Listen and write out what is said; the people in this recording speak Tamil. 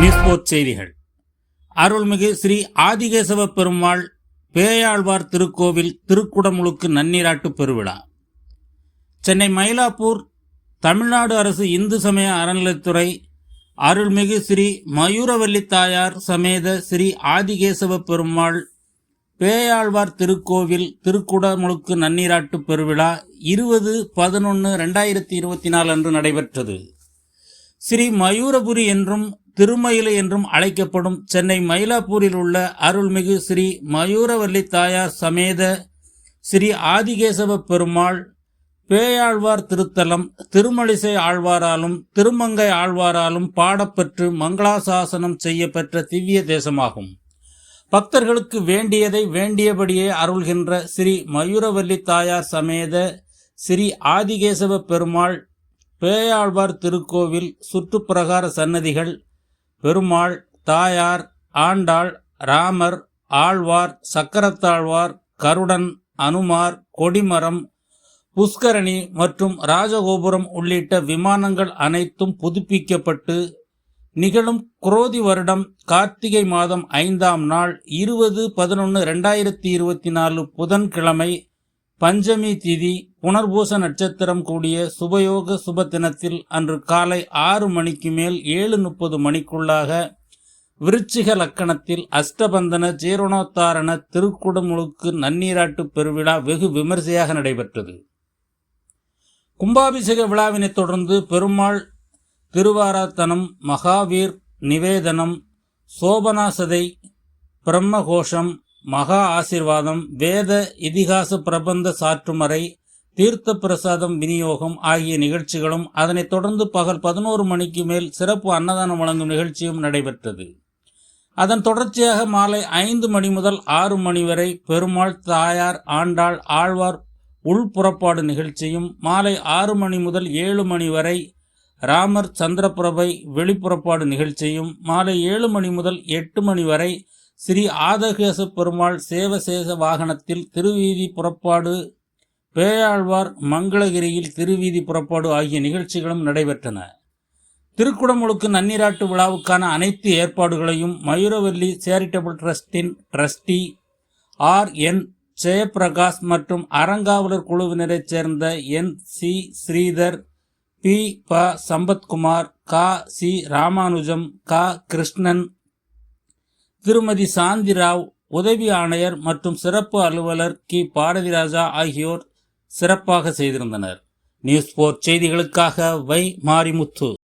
நியூஸ்போர்ட் செய்திகள். அருள்மிகு ஸ்ரீ ஆதிகேசவ பெருமாள் பேயாழ்வார் திருக்கோவில் திருக்குடமுழுக்கு நன்னீராட்டு பெருவிழா. சென்னை மயிலாப்பூர் தமிழ்நாடு அரசு இந்து சமய அறநிலைத்துறை அருள்மிகு ஸ்ரீ மயூரவல்லி தாயார் சமேத ஸ்ரீ ஆதிகேசவ பெருமாள் பேயாழ்வார் திருக்கோவில் திருக்குடமுழுக்கு நன்னீராட்டு பெருவிழா இருபது பதினொன்று ரெண்டாயிரத்தி இருபத்தி நாலு அன்று நடைபெற்றது. ஸ்ரீ மயூரபுரி என்றும் திருமயிலை என்றும் அழைக்கப்படும் சென்னை மயிலாப்பூரில் உள்ள அருள்மிகு ஸ்ரீ மயூரவல்லி தாயார் சமேத ஸ்ரீ ஆதிகேசவ பெருமாள் பேயாழ்வார் திருத்தலம் திருமலிசை ஆழ்வாராலும் திருமங்கை ஆழ்வாராலும் பாடப்பெற்று மங்களாசாசனம் செய்யப்பெற்ற திவ்ய தேசமாகும். பக்தர்களுக்கு வேண்டியதை வேண்டியபடியே அருள்கின்ற ஸ்ரீ மயூரவல்லி தாயார் சமேத ஸ்ரீ ஆதிகேசவ பெருமாள் பேயாழ்வார் திருக்கோவில் சுற்றுப்பிரகார சன்னதிகள் பெருமாள் தாயார் ஆண்டாள் ராமர் ஆழ்வார் சக்கரத்தாழ்வார் கருடன் அனுமார் கொடிமரம் புஷ்கரணி மற்றும் ராஜகோபுரம் உள்ளிட்ட விமானங்கள் அனைத்தும் புதுப்பிக்கப்பட்டு நிகழும் குரோதி வருடம் கார்த்திகை மாதம் ஐந்தாம் நாள் இருபது பதினொன்று ரெண்டாயிரத்தி இருபத்தி நாலு புதன்கிழமை பஞ்சமி திதி புனர்பூச நட்சத்திரம் கூடிய சுபயோக சுப தினத்தில் அன்று காலை ஆறு மணிக்கு மேல் ஏழு முப்பது மணிக்குள்ளாக விருச்சிக லக்கணத்தில் அஷ்டபந்தன ஜீரணோத்தாரண திருக்குடமுழுக்கு நன்னீராட்டு பெருவிழா வெகு விமரிசையாக நடைபெற்றது. கும்பாபிஷேக விழாவினைத் தொடர்ந்து பெருமாள் திருவாராத்தனம் மகாவீர் நிவேதனம் சோபனாசதை பிரம்மகோஷம் மகா ஆசிர்வாதம் வேத இதிகாச பிரபந்த சாற்றுமறை தீர்த்த பிரசாதம் விநியோகம் ஆகிய நிகழ்ச்சிகளும் அதனைத் தொடர்ந்து பகல் பதினோரு மணிக்கு மேல் சிறப்பு அன்னதானம் வழங்கும் நிகழ்ச்சியும் நடைபெற்றது. அதன் தொடர்ச்சியாக மாலை ஐந்து மணி முதல் ஆறு மணி வரை பெருமாள் தாயார் ஆண்டாள் ஆழ்வார் உள்புறப்பாடு நிகழ்ச்சியும் மாலை ஆறு மணி முதல் ஏழு மணி வரை ராமர் சந்திரபிரபை வெளிப்புறப்பாடு நிகழ்ச்சியும் மாலை ஏழு மணி முதல் எட்டு மணி வரை ஸ்ரீ ஆதகேச பெருமாள் சேவசேஷ வாகனத்தில் திருவீதி புறப்பாடு பேயாழ்வார் மங்களகிரியில் திருவீதி புறப்பாடு ஆகிய நிகழ்ச்சிகளும் நடைபெற்றன. திருக்குடமுழுக்கு நன்னீராட்டு விழாவுக்கான அனைத்து ஏற்பாடுகளையும் மயூரவல்லி சேரிட்டபிள் ட்ரஸ்டின் ட்ரஸ்டி ஆர். என். ஜெயபிரகாஷ் மற்றும் அறங்காவலர் குழுவினரைச் சேர்ந்த என். சி. ஸ்ரீதர் பி. ப. சம்பத்குமார் க. சி. ராமானுஜம் க. கிருஷ்ணன் திருமதி சாந்திராவ் உதவி ஆணையர் மற்றும் சிறப்பு அலுவலர் கி. பாரதிராஜா ஆகியோர் சிறப்பாக செய்திருந்தனர். நியூஸ் போர்ட் செய்திகளுக்காக வை மாரிமுத்து.